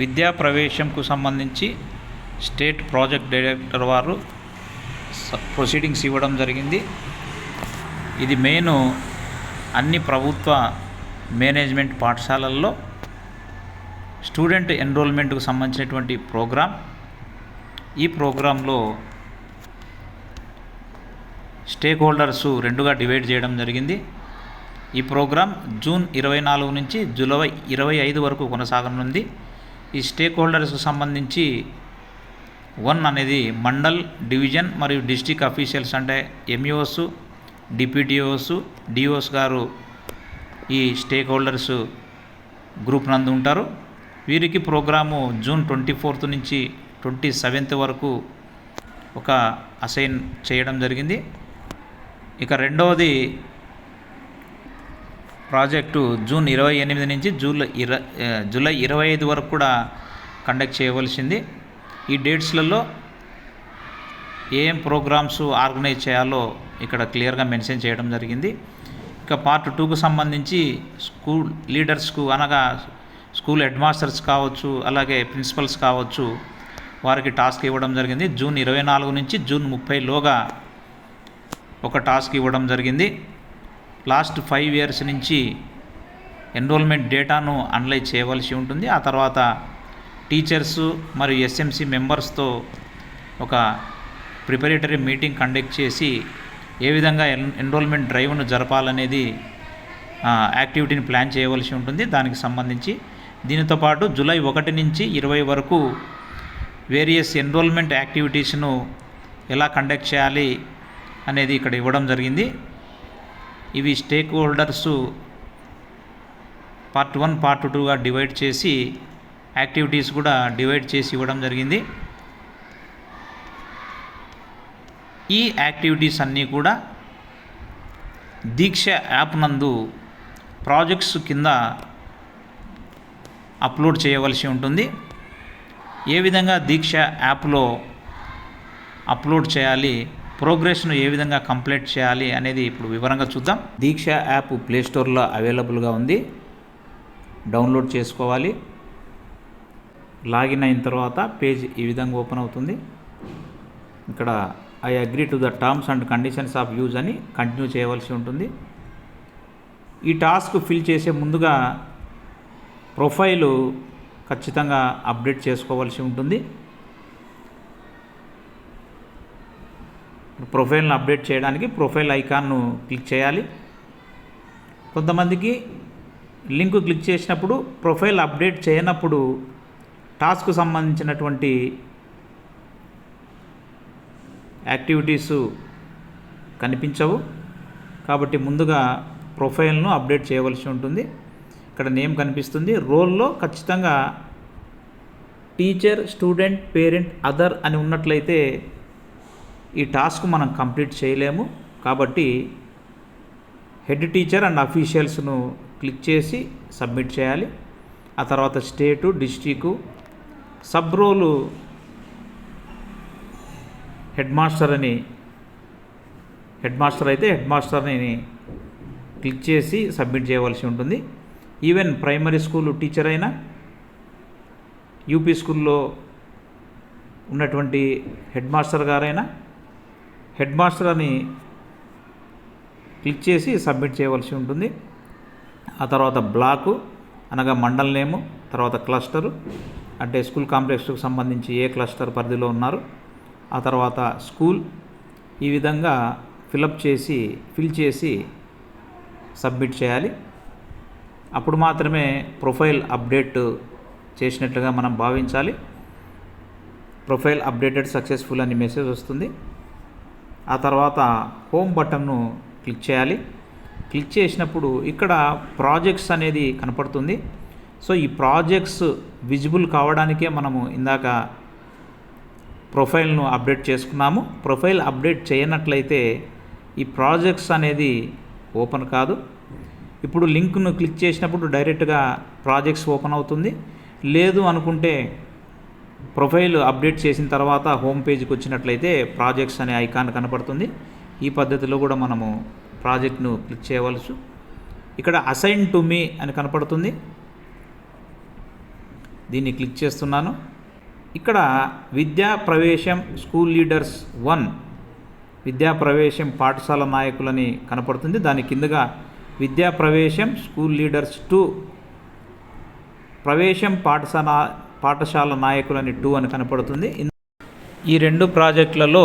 విద్యా ప్రవేశంకు సంబంధించి స్టేట్ ప్రాజెక్ట్ డైరెక్టర్ వారు ప్రొసీడింగ్స్ ఇవ్వడం జరిగింది. ఇది మెయిన్ అన్ని ప్రభుత్వ మేనేజ్మెంట్ పాఠశాలల్లో స్టూడెంట్ ఎన్రోల్మెంట్కు సంబంధించినటువంటి ప్రోగ్రాం. ఈ ప్రోగ్రాంలో స్టేక్ హోల్డర్స్ రెండుగా డివైడ్ చేయడం జరిగింది. ఈ ప్రోగ్రాం జూన్ ఇరవై నాలుగు నుంచి జూలై ఇరవై ఐదు వరకు కొనసాగనుంది. ఈ స్టేక్ హోల్డర్స్కు సంబంధించి వన్ అనేది మండల్ డివిజన్ మరియు డిస్టిక్ అఫీషియల్స్ అంటే ఎంఈఓస్ డిప్యూటీఓస్ డిఓస్ గారు ఈ స్టేక్ హోల్డర్స్ గ్రూప్ నందు ఉంటారు. వీరికి ప్రోగ్రాము జూన్ ట్వంటీ ఫోర్త్ నుంచి ట్వంటీ సెవెంత్ వరకు ఒక అసైన్ చేయడం జరిగింది. ఇక రెండవది ప్రాజెక్టు జూన్ ఇరవై ఎనిమిది నుంచి జూలై ఇర జూలై ఇరవై ఐదు వరకు కూడా కండక్ట్ చేయవలసింది. ఈ డేట్స్లలో ఏం ప్రోగ్రామ్స్ ఆర్గనైజ్ చేయాలో ఇక్కడ క్లియర్గా మెన్షన్ చేయడం జరిగింది. ఇక పార్ట్ టూకు సంబంధించి స్కూల్ లీడర్స్కు అనగా స్కూల్ హెడ్ మాస్టర్స్ కావచ్చు అలాగే ప్రిన్సిపల్స్ కావచ్చు వారికి టాస్క్ ఇవ్వడం జరిగింది. జూన్ ఇరవై నాలుగు నుంచి జూన్ ముప్పైలోగా ఒక టాస్క్ ఇవ్వడం జరిగింది. లాస్ట్ ఫైవ్ ఇయర్స్ నుంచి ఎన్రోల్మెంట్ డేటాను అనలైజ్ చేయవలసి ఉంటుంది. ఆ తర్వాత టీచర్స్ మరియు ఎస్ఎంసి మెంబర్స్తో ఒక ప్రిపరేటరీ మీటింగ్ కండక్ట్ చేసి ఏ విధంగా ఎన్ ఎన్రోల్మెంట్ డ్రైవ్ను జరపాలనేది యాక్టివిటీని ప్లాన్ చేయవలసి ఉంటుంది. దానికి సంబంధించి దీనితో పాటు జూలై ఒకటి నుంచి ఇరవై వరకు వేరియస్ ఎన్రోల్మెంట్ యాక్టివిటీస్ను ఎలా కండక్ట్ చేయాలి అనేది ఇక్కడ ఇవ్వడం జరిగింది. ఇవి stakeholders part one part టూగా డివైడ్ చేసి యాక్టివిటీస్ కూడా డివైడ్ చేసి ఇవ్వడం జరిగింది. ఈ యాక్టివిటీస్ అన్నీ కూడా దీక్ష యాప్ నందు ప్రాజెక్ట్స్ కింద అప్లోడ్ చేయవలసి ఉంటుంది. ఏ విధంగా దీక్ష యాప్లో అప్లోడ్ చేయాలి? ప్రోగ్రెస్ను ఏ విధంగా కంప్లీట్ చేయాలి అనేది ఇప్పుడు వివరంగా చూద్దాం. దీక్ష యాప్ ప్లే స్టోర్లో అవైలబుల్గా ఉంది. డౌన్లోడ్ చేసుకోవాలి. లాగిన్ అయిన తర్వాత పేజ్ ఈ విధంగా ఓపెన్ అవుతుంది. ఇక్కడ I agree to the terms and conditions of use అని కంటిన్యూ చేయవలసి ఉంటుంది. ఈ టాస్క్ ఫిల్ చేసే ముందుగా ప్రొఫైలు ఖచ్చితంగా అప్డేట్ చేసుకోవాల్సి ఉంటుంది. ప్రొఫైల్ను అప్డేట్ చేయడానికి ప్రొఫైల్ ఐకాన్ను క్లిక్ చేయాలి. కొంతమందికి లింక్ క్లిక్ చేసినప్పుడు ప్రొఫైల్ అప్డేట్ చేయనప్పుడు టాస్క్ సంబంధించినటువంటి యాక్టివిటీస్ కనిపించవు. కాబట్టి ముందుగా ప్రొఫైల్ను అప్డేట్ చేయవలసి ఉంటుంది. ఇక్కడ నేమ్ కనిపిస్తుంది. రోల్లో ఖచ్చితంగా టీచర్ స్టూడెంట్ పేరెంట్ అదర్ అని ఉన్నట్లయితే ఈ టాస్క్ మనం కంప్లీట్ చేయలేము. కాబట్టి హెడ్ టీచర్ అండ్ అఫీషియల్స్ను క్లిక్ చేసి సబ్మిట్ చేయాలి. ఆ తర్వాత state district sub role head master అని హెడ్ మాస్టర్ అయితే హెడ్ మాస్టర్ని క్లిక్ చేసి సబ్మిట్ చేయవలసి ఉంటుంది. ఈవెన్ ప్రైమరీ స్కూల్ టీచర్ అయినా యూపీ స్కూల్లో ఉన్నటువంటి హెడ్ మాస్టర్ గారైనా హెడ్ మాస్టర్ అని క్లిక్ చేసి సబ్మిట్ చేయవలసి ఉంటుంది. ఆ తర్వాత బ్లాకు అనగా మండల్ నేము తర్వాత క్లస్టరు. అంటే స్కూల్ కాంప్లెక్స్కు సంబంధించి ఏ క్లస్టర్ పరిధిలో ఉన్నారు. ఆ తర్వాత స్కూల్. ఈ విధంగా ఫిలప్ చేసి ఫిల్ చేసి సబ్మిట్ చేయాలి. అప్పుడు మాత్రమే ప్రొఫైల్ అప్డేట్ చేసినట్లుగా మనం భావించాలి. ప్రొఫైల్ అప్డేటెడ్ సక్సెస్ఫుల్ అని మెసేజ్ వస్తుంది. ఆ తర్వాత హోమ్ బటన్ను క్లిక్ చేయాలి. క్లిక్ చేసినప్పుడు ఇక్కడ ప్రాజెక్ట్స్ అనేది కనపడుతుంది. సో ఈ ప్రాజెక్ట్స్ విజిబుల్ కావడానికే మనము ఇందాక ప్రొఫైల్ను అప్డేట్ చేసుకున్నాము. ప్రొఫైల్ అప్డేట్ చేయనట్లయితే ఈ ప్రాజెక్ట్స్ అనేది ఓపెన్ కాదు. ఇప్పుడు లింక్ను క్లిక్ చేసినప్పుడు డైరెక్ట్గా ప్రాజెక్ట్స్ ఓపెన్ అవుతుంది. లేదు అనుకుంటే ప్రొఫైల్ అప్డేట్ చేసిన తర్వాత హోమ్ పేజ్కి వచ్చినట్లయితే ప్రాజెక్ట్స్ అనే ఐకాన్ కనపడుతుంది. ఈ పద్ధతిలో కూడా మనము ప్రాజెక్ట్ను క్లిక్ చేయవలసి. ఇక్కడ అసైన్ టు మీ అని కనపడుతుంది. దీన్ని క్లిక్ చేస్తున్నాను. ఇక్కడ విద్యా ప్రవేశం స్కూల్ లీడర్స్ వన్ విద్యా ప్రవేశం పాఠశాల నాయకులని కనపడుతుంది. దాని కిందగా విద్యా ప్రవేశం స్కూల్ లీడర్స్ టూ ప్రవేశం పాఠశాల పాఠశాల నాయకులని టూ అని కనపడుతుంది. ఈ రెండు ప్రాజెక్టులలో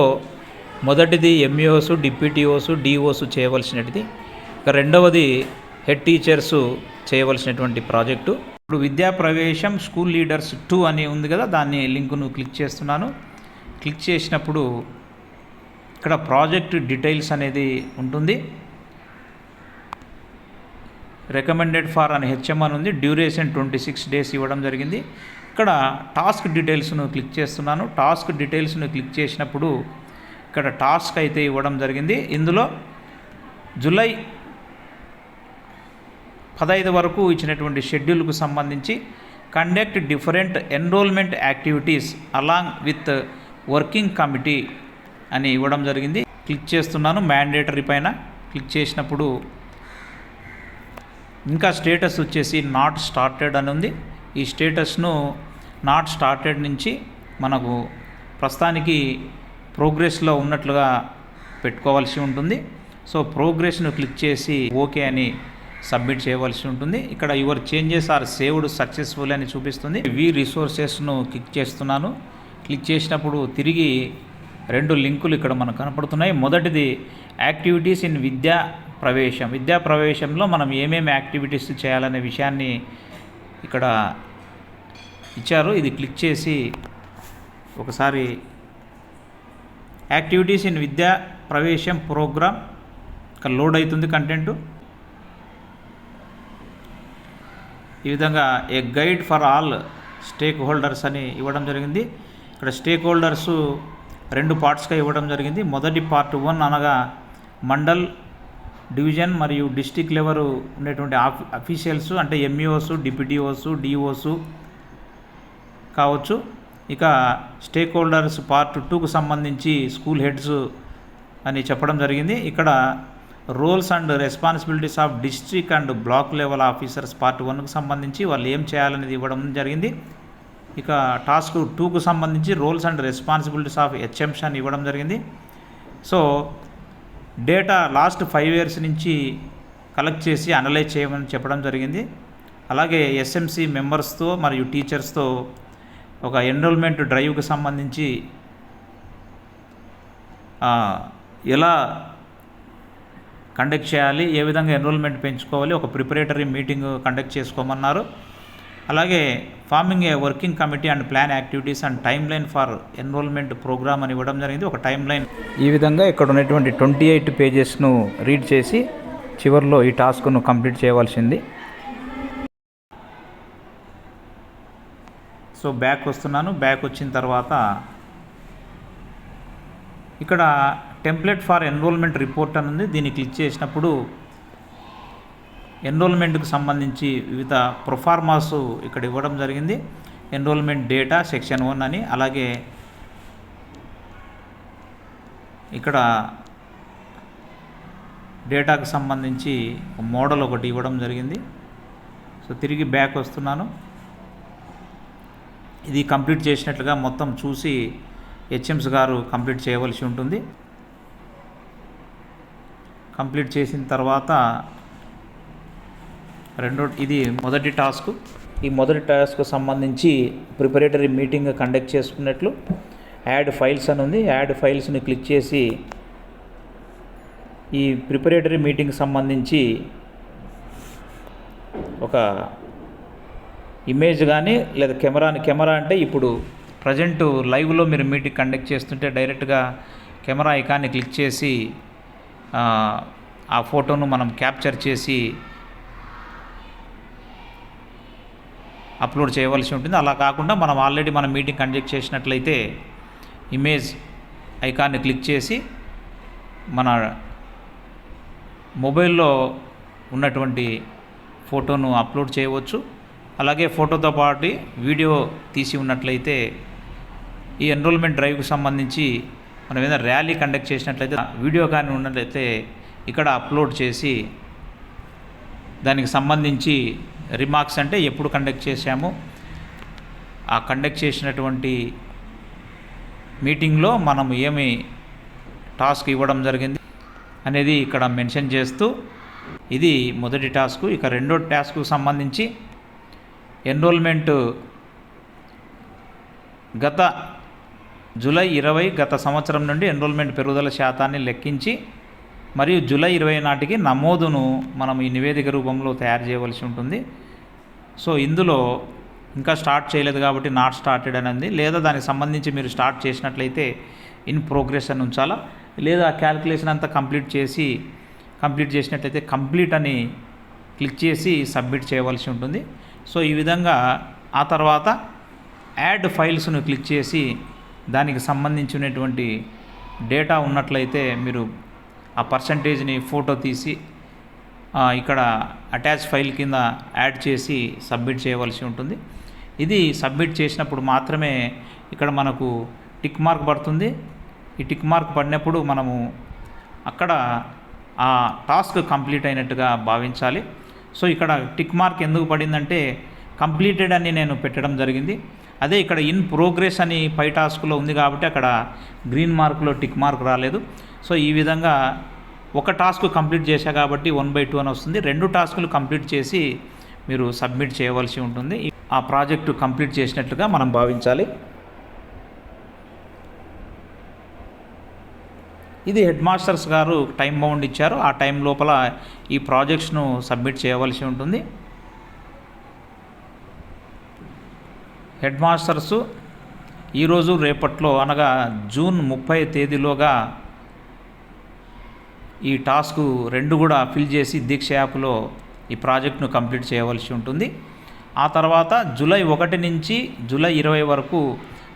మొదటిది ఎంఈఓస్ డిప్యూటీఓస్ డిఓస్ చేయవలసినది ఇక రెండవది హెడ్ టీచర్స్ చేయవలసినటువంటి ప్రాజెక్టు. ఇప్పుడు విద్యా ప్రవేశం స్కూల్ లీడర్స్ టూ అని ఉంది కదా దాన్ని లింకును క్లిక్ చేస్తున్నాను. క్లిక్ చేసినప్పుడు ఇక్కడ ప్రాజెక్ట్ డీటెయిల్స్ అనేది ఉంటుంది. రికమెండెడ్ ఫార్ అని హెచ్ఎం అని ఉంది. డ్యూరేషన్ ట్వంటీ సిక్స్ డేస్ ఇవ్వడం జరిగింది. ఇక్కడ టాస్క్ డీటెయిల్స్ను క్లిక్ చేస్తున్నాను. టాస్క్ డీటెయిల్స్ను క్లిక్ చేసినప్పుడు ఇక్కడ టాస్క్ అయితే ఇవ్వడం జరిగింది. ఇందులో జూలై పదహైదు వరకు ఇచ్చినటువంటి షెడ్యూల్కు సంబంధించి conduct different enrolment activities along with working committee అని ఇవ్వడం జరిగింది. క్లిక్ చేస్తున్నాను. మ్యాండేటరీ పైన క్లిక్ చేసినప్పుడు ఇంకా స్టేటస్ వచ్చేసి నాట్ స్టార్టెడ్ అని ఉంది. ఈ స్టేటస్ను నాట్ స్టార్టెడ్ నుంచి మనకు ప్రస్తుతానికి ప్రోగ్రెస్లో ఉన్నట్లుగా పెట్టుకోవాల్సి ఉంటుంది. సో ప్రోగ్రెస్ను క్లిక్ చేసి ఓకే అని సబ్మిట్ చేయవలసి ఉంటుంది. ఇక్కడ your changes are saved successful అని చూపిస్తుంది. వి రిసోర్సెస్ను క్లిక్ చేస్తున్నాను. క్లిక్ చేసినప్పుడు తిరిగి రెండు లింకులు ఇక్కడ మనకు కనపడుతున్నాయి. మొదటిది యాక్టివిటీస్ ఇన్ విద్యా ప్రవేశం. విద్యా ప్రవేశంలో మనం ఏమేమి యాక్టివిటీస్ చేయాలనే విషయాన్ని ఇక్కడ ఇచ్చారు. ఇది క్లిక్ చేసి ఒకసారి యాక్టివిటీస్ ఇన్ విద్యా ప్రవేశం ప్రోగ్రామ్ ఇక్కడ లోడ్ అవుతుంది కంటెంట్ ఈ విధంగా a guide for all stakeholders అని ఇవ్వడం జరిగింది. ఇక్కడ స్టేక్ హోల్డర్స్ రెండు పార్ట్స్గా ఇవ్వడం జరిగింది. మొదటి పార్ట్ వన్ అనగా మండల్ డివిజన్ మరియు డిస్టిక్ లెవెల్ ఉండేటువంటి ఆఫ్ అఫీషియల్స్ అంటే ఎంఈఓస్ డిప్యూటీఓస్ డిఓస్ కావచ్చు. ఇక స్టేక్ హోల్డర్స్ పార్ట్ టూకు సంబంధించి స్కూల్ హెడ్స్ అని చెప్పడం జరిగింది. ఇక్కడ roles and responsibilities of district and block level officers part వన్కు సంబంధించి వాళ్ళు ఏం చేయాలనేది ఇవ్వడం జరిగింది. ఇక టాస్క్ టూకు సంబంధించి roles and responsibilities of HMs అని ఇవ్వడం జరిగింది. So data last five years నుంచి కలెక్ట్ చేసి అనలైజ్ చేయమని చెప్పడం జరిగింది. అలాగే ఎస్ఎంసి మెంబర్స్తో మరియు టీచర్స్తో ఒక ఎన్రోల్మెంట్ డ్రైవ్కి సంబంధించి ఎలా కండక్ట్ చేయాలి ఏ విధంగా ఎన్రోల్మెంట్ పెంచుకోవాలి ఒక ప్రిపరేటరీ మీటింగ్ కండక్ట్ చేసుకోమన్నారు. అలాగే forming a working committee and plan activities and timeline for enrolment programme అని ఇవ్వడం జరిగింది. ఒక టైం లైన్ ఈ విధంగా ఇక్కడ ఉన్నటువంటి ట్వంటీ ఎయిట్ పేజెస్ను రీడ్ చేసి చివరిలో ఈ టాస్క్ను కంప్లీట్ చేయవలసింది. సో బ్యాక్ వస్తున్నాను. బ్యాక్ వచ్చిన తర్వాత ఇక్కడ టెంప్లెట్ ఫర్ ఎన్రోల్మెంట్ రిపోర్ట్ అని ఉంది. దీన్ని క్లిక్ చేసినప్పుడు ఎన్రోల్మెంట్కి సంబంధించి వివిధ ప్రొఫార్మాస్ ఇక్కడ ఇవ్వడం జరిగింది. ఎన్రోల్మెంట్ డేటా సెక్షన్ వన్ అని అలాగే ఇక్కడ డేటాకు సంబంధించి మోడల్ ఒకటి ఇవ్వడం జరిగింది. సో తిరిగి బ్యాక్ వస్తున్నాను. ఇది కంప్లీట్ చేసినట్లుగా మొత్తం చూసి హెచ్ఎంస్ గారు కంప్లీట్ చేయవలసి ఉంటుంది. కంప్లీట్ చేసిన తర్వాత రెండో ఇది మొదటి టాస్క్. ఈ మొదటి టాస్క్ సంబంధించి ప్రిపరేటరీ మీటింగ్ కండక్ట్ చేసుకున్నట్లు యాడ్ ఫైల్స్ అని ఉంది. యాడ్ ఫైల్స్ని క్లిక్ చేసి ఈ ప్రిపరేటరీ మీటింగ్ సంబంధించి ఒక ఇమేజ్ కానీ లేదా కెమెరా కెమెరా అంటే ఇప్పుడు ప్రజెంట్ లైవ్లో మీరు మీటింగ్ కండక్ట్ చేస్తుంటే డైరెక్ట్గా కెమెరా ఐకాన్ని క్లిక్ చేసి ఆ, ఫోటోను మనం క్యాప్చర్ చేసి అప్లోడ్ చేయవలసి ఉంటుంది. అలా కాకుండా మనం ఆల్రెడీ మనం మీటింగ్ కండక్ట్ చేసినట్లయితే ఇమేజ్ ఐకాన్ని క్లిక్ చేసి మన మొబైల్లో ఉన్నటువంటి ఫోటోను అప్లోడ్ చేయవచ్చు. అలాగే ఫోటోతో పాటు వీడియో తీసి ఉన్నట్లయితే ఈ ఎన్రోల్మెంట్ డ్రైవ్కి సంబంధించి మనం ఏదైనా ర్యాలీ కండక్ట్ చేసినట్లయితే వీడియో కానీ ఉన్నట్లయితే ఇక్కడ అప్లోడ్ చేసి దానికి సంబంధించి రిమార్క్స్ అంటే ఎప్పుడు కండక్ట్ చేశాము. ఆ కండక్ట్ చేసినటువంటి మీటింగ్లో మనం ఏమి టాస్క్ ఇవ్వడం జరిగింది అనేది ఇక్కడ మెన్షన్ చేస్తూ ఇది మొదటి టాస్క్ ఇక రెండో టాస్క్కు సంబంధించి ఎన్రోల్మెంట్ గత జూలై ఇరవై గత సంవత్సరం నుండి ఎన్రోల్మెంట్ పెరుగుదల శాతాన్ని లెక్కించి మరియు జూలై ఇరవై నాటికి నమోదును మనం ఈ నివేదిక రూపంలో తయారు చేయవలసి ఉంటుంది. సో ఇందులో ఇంకా స్టార్ట్ చేయలేదు కాబట్టి నాట్ స్టార్టెడ్ అనేది. లేదా దానికి సంబంధించి మీరు స్టార్ట్ చేసినట్లయితే ఇన్ ప్రోగ్రెస్ అని ఉంచాలా? లేదా క్యాలిక్యులేషన్ అంతా కంప్లీట్ చేసి కంప్లీట్ చేసినట్లయితే కంప్లీట్ అని క్లిక్ చేసి సబ్మిట్ చేయవలసి ఉంటుంది. సో ఈ విధంగా ఆ తర్వాత యాడ్ ఫైల్స్ను క్లిక్ చేసి దానికి సంబంధించినటువంటి డేటా ఉన్నట్లయితే మీరు ఆ పర్సంటేజ్ని ఫోటో తీసి ఇక్కడ అటాచ్ ఫైల్ కింద యాడ్ చేసి సబ్మిట్ చేయవలసి ఉంటుంది. ఇది సబ్మిట్ చేసినప్పుడు మాత్రమే ఇక్కడ మనకు టిక్ మార్క్ పడుతుంది. ఈ టిక్ మార్క్ పడినప్పుడు మనము అక్కడ ఆ టాస్క్ కంప్లీట్ అయినట్టుగా భావించాలి. సో ఇక్కడ టిక్ మార్క్ ఎందుకు పడిందంటే కంప్లీటెడ్ అని నేను పెట్టడం జరిగింది. అదే ఇక్కడ ఇన్ ప్రోగ్రెస్ అని పై టాస్క్లో ఉంది కాబట్టి అక్కడ గ్రీన్ మార్క్లో టిక్ మార్క్ రాలేదు. సో ఈ విధంగా ఒక టాస్క్ కంప్లీట్ చేశా కాబట్టి వన్ బై టూ అని వస్తుంది. రెండు టాస్కులు కంప్లీట్ చేసి మీరు సబ్మిట్ చేయవలసి ఉంటుంది. ఆ ప్రాజెక్టు కంప్లీట్ చేసినట్లుగా మనం భావించాలి. ఇది హెడ్ మాస్టర్స్ గారు టైం బౌండ్ ఇచ్చారు. ఆ టైం లోపల ఈ ప్రాజెక్ట్స్ను సబ్మిట్ చేయవలసి ఉంటుంది. హెడ్ మాస్టర్స్ ఈరోజు రేపట్లో అనగా జూన్ ముప్పై తేదీలోగా ఈ టాస్క్ రెండు కూడా ఫిల్ చేసి దీక్ష యాప్లో ఈ ప్రాజెక్ట్ను కంప్లీట్ చేయవలసి ఉంటుంది. ఆ తర్వాత జూలై ఒకటి నుంచి జూలై ఇరవై వరకు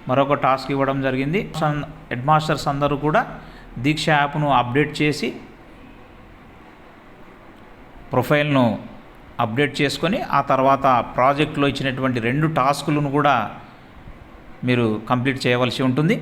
మరొక టాస్క్ ఇవ్వడం జరిగింది. హెడ్ మాస్టర్స్ అందరూ కూడా దీక్ష యాప్ను అప్డేట్ చేసి ప్రొఫైల్ను అప్డేట్ చేసుకొని ఆ తర్వాత ప్రాజెక్ట్లో ఇచ్చినటువంటి రెండు టాస్కులను కూడా మీరు కంప్లీట్ చేయవలసి ఉంటుంది.